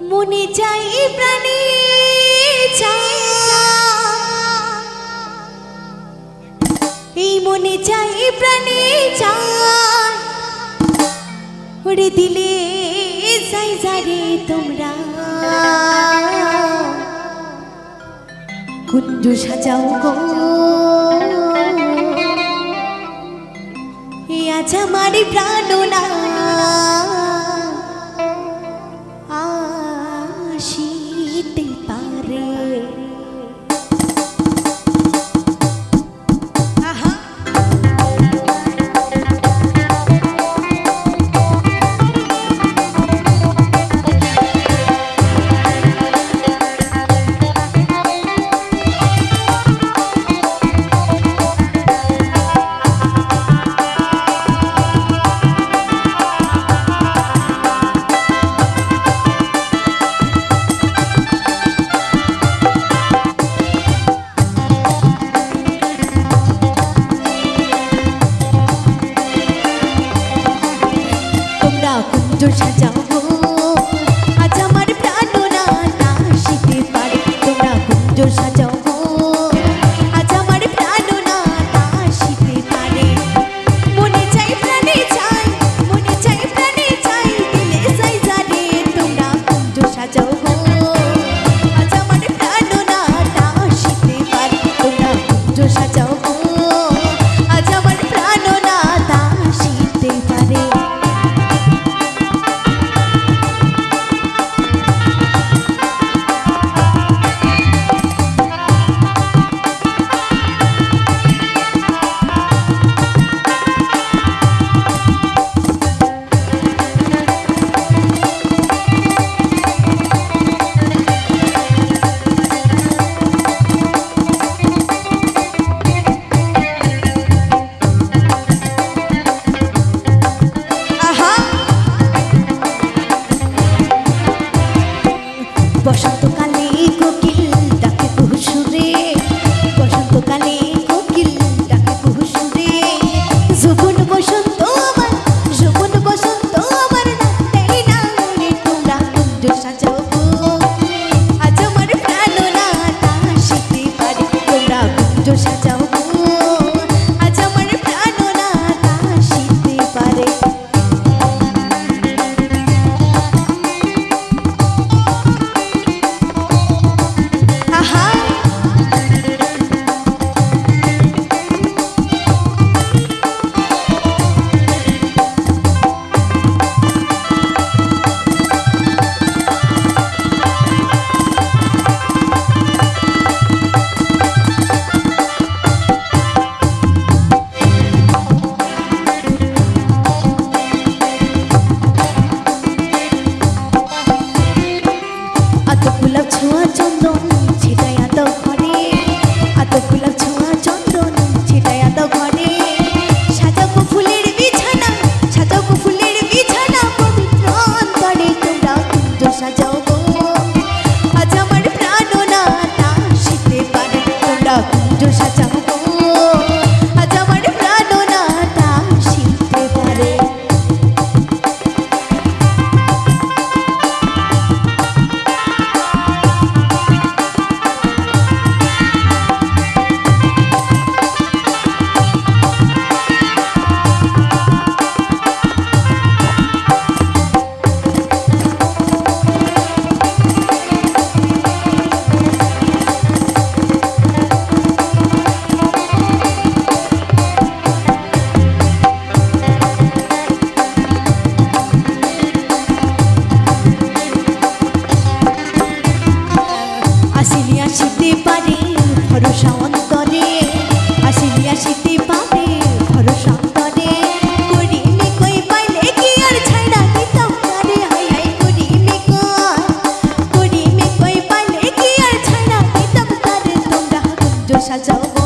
মনে চাই প্রাণে এই মনে চাই প্রাণে চান দিলে যাই যারে তোমরা। কুঞ্জু সাজাও গো। আজ আমার প্রাণ না 一定吧。know বসন্তকালে কোকিল cocular. 他教